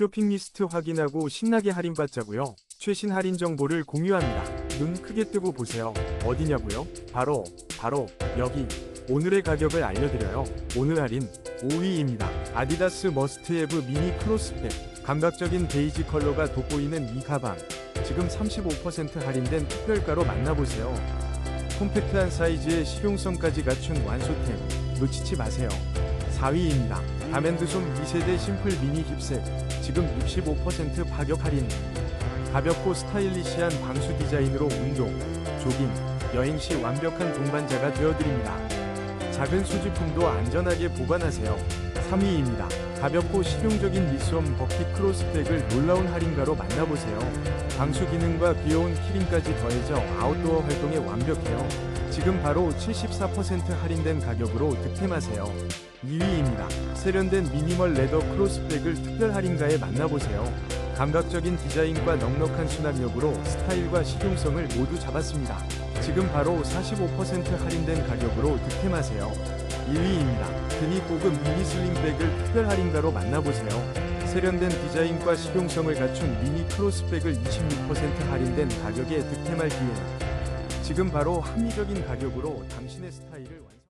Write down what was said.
쇼핑 리스트 확인하고 신나게 할인받자고요. 최신 할인 정보를 공유합니다. 눈 크게 뜨고 보세요. 어디냐고요? 바로 바로 여기. 오늘의 가격을 알려드려요. 오늘 할인 5위입니다. 아디다스 머스트헤브 미니 크로스백. 감각적인 베이지 컬러가 돋보이는 이 가방. 지금 35% 할인된 특별가로 만나보세요. 콤팩트한 사이즈에 실용성까지 갖춘 완소템. 놓치지 마세요. 4위입니다. 다멘드솜 2세대 심플 미니 힙셋. 지금 65% 가격 할인. 가볍고 스타일리시한 방수 디자인으로 운동, 조깅, 여행 시 완벽한 동반자가 되어드립니다. 작은 수지품도 안전하게 보관하세요. 3위입니다. 가볍고 실용적인 미솜 버킷 크로스백을 놀라운 할인가로 만나보세요. 방수 기능과 귀여운 키링까지 더해져 아웃도어 활동에 완벽해요. 지금 바로 74% 할인된 가격으로 득템하세요. 2위입니다. 세련된 미니멀 레더 크로스백을 특별 할인가에 만나보세요. 감각적인 디자인과 넉넉한 수납력으로 스타일과 실용성을 모두 잡았습니다. 지금 바로 45% 할인된 가격으로 득템하세요. 1위입니다. 드니 고급 미니 슬링백을 특별 할인가로 만나보세요. 세련된 디자인과 실용성을 갖춘 미니 크로스백을 26% 할인된 가격에 득템할 기회는 지금 바로 합리적인 가격으로 당신의 스타일을 완성.